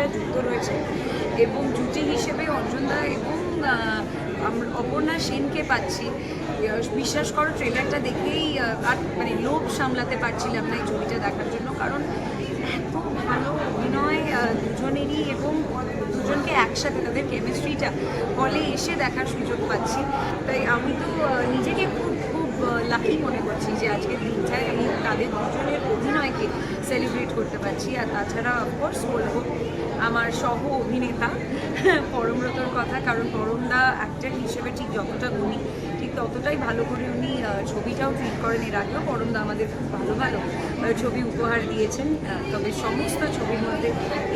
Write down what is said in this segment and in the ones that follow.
শিল্পীরা যুক্ত রয়েছে। এবং জুটি হিসেবে অঞ্জনদা এবং অপর্ণা সেনকে পাচ্ছি। বিশ্বাস করো ট্রেলারটা দেখেই আর মানে লোভ সামলাতে পারছিলাম না এই ছবিটা দেখার জন্য। কারণ এত ভালো অভিনয় দুজনেরই এবং দুজনকে একসাথে তাদের কেমিস্ট্রিটা হলে এসে দেখার সুযোগ পাচ্ছি। তাই আমি তো নিজেকে খুব লাকি মনে করছি যে আজকের দিনটায় আমি তাদের দুজনের অভিনয়কে সেলিব্রেট করতে পারছি। আর তাছাড়া অফকোর্স বলব আমার সহ অভিনেতা পরমব্রতর কথা, কারণ পরমদা অ্যাক্টার হিসেবে ঠিক যতটা গুণী, ঠিক ততটাই ভালো করে উনি ছবিটাও ট্রিট করেন। এর আগেও পরমদা আমাদের খুব ভালো ভালো ছবি উপহার দিয়েছেন। তবে সমস্ত ছবির মধ্যে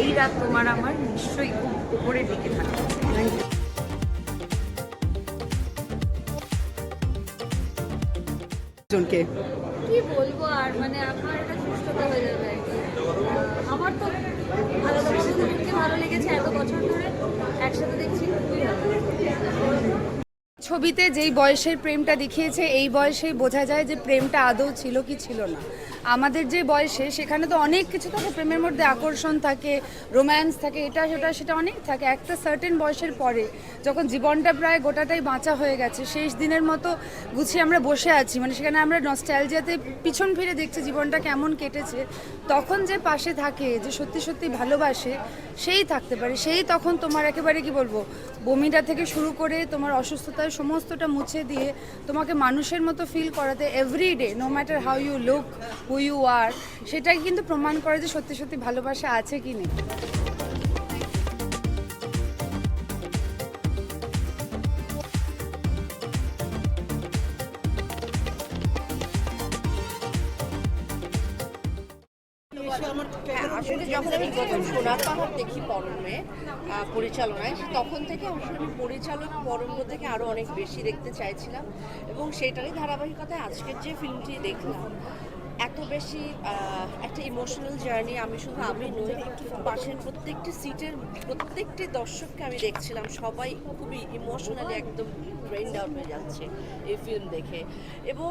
এই রাত তোমার আমার নিশ্চয়ই খুব উপরের দিকে থাকে জনকে কি বলব আর মানে আপনার একটা সুস্থতা হয়ে যাবে আমার তো ভালো লেগেছে এত বছর ধরে। একসাথে দেখছি ছবিতে যেই বয়সের প্রেমটা দেখিয়েছে এই বয়সেই বোঝা যায় যে প্রেমটা আদৌ ছিল কি ছিল না। আমাদের যে বয়সে, সেখানে তো অনেক কিছু থাকে। প্রেমের মধ্যে আকর্ষণ থাকে রোম্যান্স থাকে, এটা, সেটা সেটা অনেক থাকে। একটা সার্টেন বয়সের পরে, যখন জীবনটা প্রায় গোটাটাই বাঁচা হয়ে গেছে, শেষ দিনের মতো গুছিয়ে আমরা বসে আছি। মানে সেখানে আমরা নস্টালজিয়াতে পিছন ফিরে দেখছি জীবনটা কেমন কেটেছে। তখন যে পাশে থাকে, যে সত্যি সত্যি ভালোবাসে, সেই থাকতে পারে। সেই তখন তোমার একেবারে কি বলব, বমিটা থেকে শুরু করে তোমার অসুস্থতার সমস্তটা মুছে দিয়ে, তোমাকে মানুষের মতো ফিল করাতে everyday no matter how you look who you are সেটাই কিন্তু প্রমাণ করে যে সত্যি সত্যি ভালোবাসা আছে কি নেই। হ্যাঁ আসলে যখন আমি সোনার পাহাড় দেখি পরিচালনায়, তখন আমি পরিচালক থেকে আরও অনেক বেশি দেখতে চাইছিলাম এবং সেটারই ধারাবাহিকতায় আজকের যে ফিল্মটি দেখলাম এত বেশি একটা ইমোশনাল জার্নি আমি শুধু আমি নই, পাশের প্রত্যেকটি সিটের প্রত্যেকটি দর্শককে আমি দেখছিলাম, সবাই খুবই ইমোশনালি একদম ব্রেন্ড আউট হয়ে যাচ্ছে এই ফিল্ম দেখে। এবং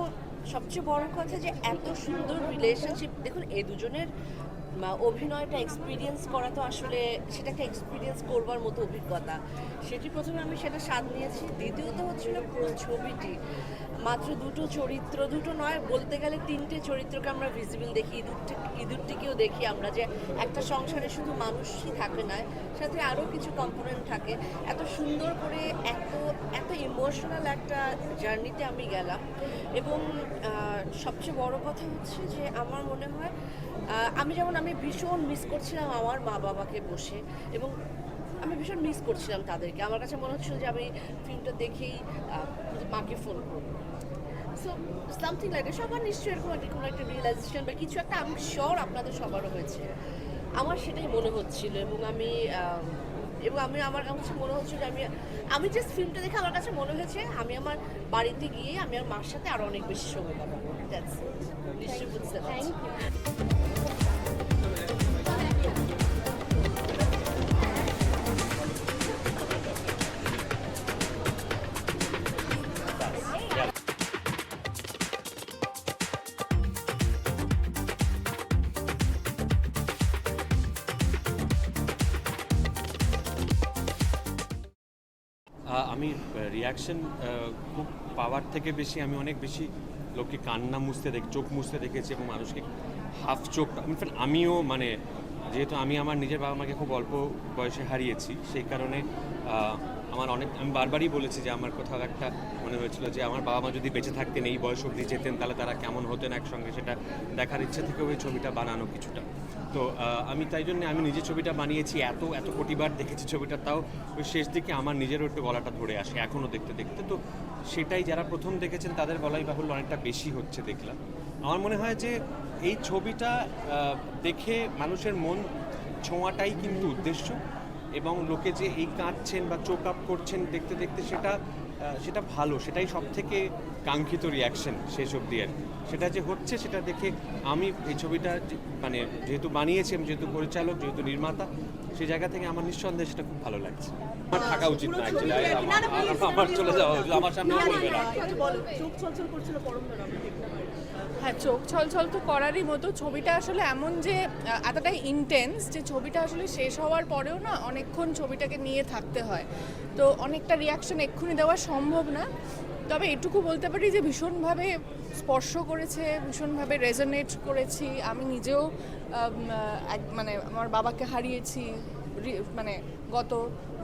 সবচেয়ে বড় কথা যে এত সুন্দর রিলেশনশিপ দেখুন এই দুজনের অভিনয়টা এক্সপিরিয়েন্স করা তো আসলে সেটাকে এক্সপিরিয়েন্স করবার মতো অভিজ্ঞতা। সেটি প্রথমে আমি সেটা স্বাদ নিয়েছি, দ্বিতীয়ত হচ্ছিল পুরো ছবিটি। মাত্র দুটো চরিত্র, দুটো নয়, বলতে গেলে তিনটে চরিত্রকে আমরা ভিজিবল দেখি ইঁদুরটি ইঁদুরটিকেও দেখি আমরা যে একটা সংসারে শুধু মানুষই থাকে না, সাথে আরও কিছু কম্পোনেন্ট থাকে। এত সুন্দর করে, এত এত ইমোশনাল একটা জার্নিতে আমি গেলাম। এবং সবচেয়ে বড় কথা হচ্ছে যে আমার মনে হয় আমি যেমন, আমি ভীষণ মিস করছিলাম আমার মা বাবাকে বসে। এবং আমি ভীষণ মিস করছিলাম তাদেরকে। আমার কাছে মনে হচ্ছিল যে আমি ফিল্মটা দেখেই মাকে ফোন করব। সো সামথিং লাইক সবার নিশ্চয়ই এরকম একটা কোনো একটা রিয়েলাইজেশন বা কিছু একটা আমি শিওর আপনাদের সবারও হয়েছে। আমার সেটাই মনে হচ্ছিল এবং আমি এবং আমি আমার কাছে মনে হচ্ছে যে আমি আমি জাস্ট ফিল্মটা দেখে আমার কাছে মনে হয়েছে আমি আমার বাড়িতে গিয়ে আমি আমার মার সাথে আরও অনেক বেশি সময় কাটাবো। দ্যাটস নিশ্চয়ই বুঝতে পারছি। আমি রিয়াকশন খুব পাওয়ার থেকে বেশি, আমি অনেক বেশি লোককে কান্না মুছতে দেখ, চোখ মুছতে দেখেছি এবং মানুষকে হাফ চোখ ইনফ্যাক্ট আমিও মানে যেহেতু আমি আমার নিজের বাবা মাকে খুব অল্প বয়সে হারিয়েছি, সেই কারণে আমার অনেক, আমি বারবারই বলেছি যে আমার কোথাও একটা মনে হয়েছিল যে আমার বাবা মা যদি বেঁচে থাকতেন, এই বয়স অবধি যেতেন, তাহলে তারা কেমন হতেন একসঙ্গে, সেটা দেখার ইচ্ছে থেকেও ওই ছবিটা বানানো কিছুটা। তো আমি তাই জন্য আমি নিজে ছবিটা বানিয়েছি, এত এত কোটিবার দেখেছি ছবিটা, তাও ওই শেষ দিকে আমার নিজেরও একটু গলাটা ধরে আসে এখনও দেখতে দেখতে। তো সেটাই যারা প্রথম দেখেছেন, তাদের গলাই বাহুল্য অনেকটা বেশি হচ্ছে দেখলাম। আমার মনে হয় যে এই ছবিটা দেখে মানুষের মন ছোঁয়াটাই কিন্তু উদ্দেশ্য এবং লোকে যে এই কাঁদছেন বা চোক আপ করছেন দেখতে দেখতে, সেটা সেটা ভালো সেটাই সব থেকে কাঙ্ক্ষিত রিয়াকশন শেষ অবধি আর সেটা যে হচ্ছে সেটা দেখে আমি এই ছবিটা মানে যেহেতু বানিয়েছি আমি যেহেতু পরিচালক যেহেতু নির্মাতা সেই জায়গা থেকে আমার নিঃসন্দেহে সেটা খুব ভালো লাগছে। আমার থাকা উচিত না আমার চলে যাওয়া আমার সামনে বলবে না হ্যাঁ চোখ ছলছল তো করারই মতো। ছবিটা আসলে এমন যে এতটাই ইন্টেন্স যে, ছবিটা আসলে শেষ হওয়ার পরেও না অনেকক্ষণ ছবিটাকে নিয়ে থাকতে হয়। তো অনেকটা রিয়াকশন এক্ষুনি দেওয়া সম্ভব না। তবে এটুকু বলতে পারি যে, ভীষণভাবে স্পর্শ করেছে, ভীষণভাবে রেজনেট করেছি। আমি নিজেও মানে আমার বাবাকে হারিয়েছি মানে গত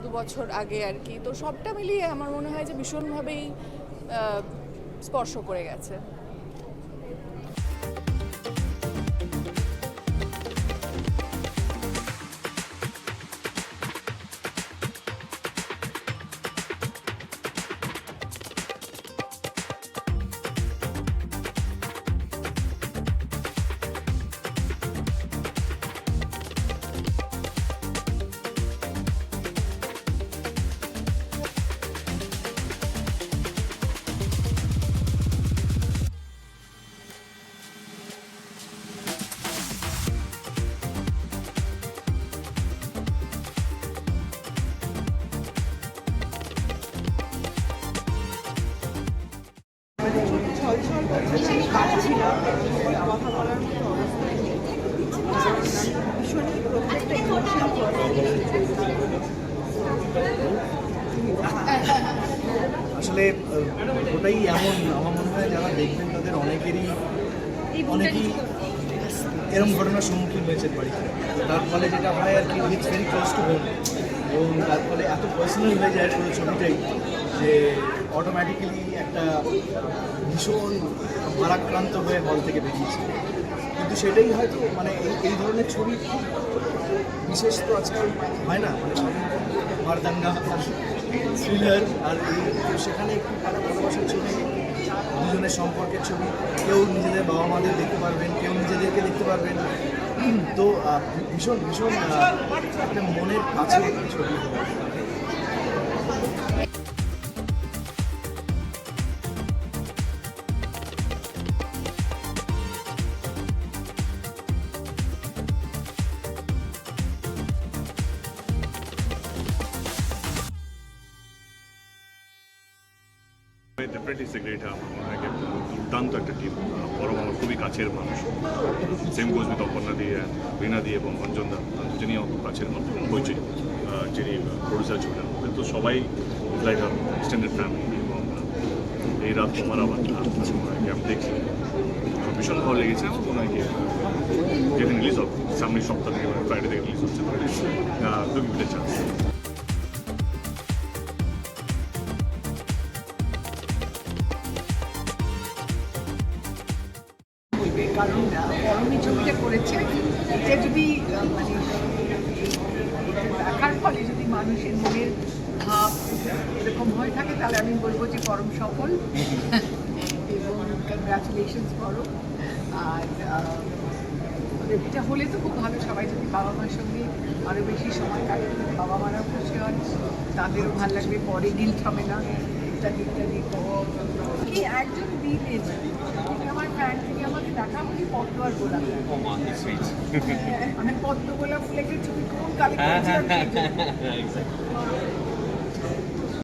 দু বছর আগে আর কি। তো সবটা মিলিয়ে আমার মনে হয় যে, ভীষণভাবেই স্পর্শ করে গেছে। আসলে ওটাই এমন আমার মনে হয় যারা দেখবেন তাদের অনেকেরই অনেকেই এরকম ঘটনার সম্মুখীন হয়েছে বাড়িতে। তার ফলে যেটা হয় আর কি it's very close to home এবং তার ফলে এত পার্সোনাল হয়ে যায় পুরো ছবিটাই। যে অটোমেটিক্যালি একটা ভীষণ ভারাক্রান্ত হয়ে হল থেকে বেরিয়েছে। কিন্তু সেটাই হয়তো মানে এই এই ধরনের ছবি বিশেষ তো আজকাল হয় না মানে মারদাঙ্গা থ্রিলার আর সেখানে একটু একটা ভালোবাসার ছবি, দুজনের সম্পর্কের ছবি, কেউ নিজেদের বাবা মাদের দেখতে পারবেন, কেউ নিজেদেরকে দেখতে পারবেন। তো ভীষণ ভীষণ একটা মনের কাছে ছবি। ডেফিনেটলি সেক্রেটারি আমার মনে হয় দুর্দান্ত একটা টিম পরম আমার খুবই কাছের মানুষ। সেম গোজ উইথ অপর্ণা দিয়ে রীনা দিয়ে এবং অঞ্জন দা দুজনই আমার কাছের মানুষ হয়েছে যিনি প্রডিউসার ছিলেন। ওদের তো সবাই লাইক এক্সটেন্ডেড ফ্যামিলি এবং এই রাত তোমার আবার মনে আমি দেখছি। ভীষণ ভালো লেগেছে, আমার মনে হয় কি, যেদিন রিলিজ হবে, সামনের সপ্তাহ থেকে ফ্রাইডে থেকে রিলিজ হচ্ছে। চান্স ছবিটা করেছে এটা যদি মানে দেখার ফলে যদি মানুষের মনের ভাব এরকম হয়ে থাকে, তাহলে আমি বলব যে পরম সফল। এবং কনগ্রাচুলেশনস করো। আর মানে এটা হলে তো খুব ভালো, সবাই যদি বাবা মার সঙ্গে আরও বেশি সময় কাটাতে বাবা মারাও খুশি হন তাদেরও ভালো লাগবে, পরে গিল থামে না। ইত্যাদি ইত্যাদি একজন দিলে থেকে আমাকে দেখা হলি পদ্ম আর গোলাপ। আমি পদ্ম গোলাপ ফুলের ছবি কোন কালে করেছিলাম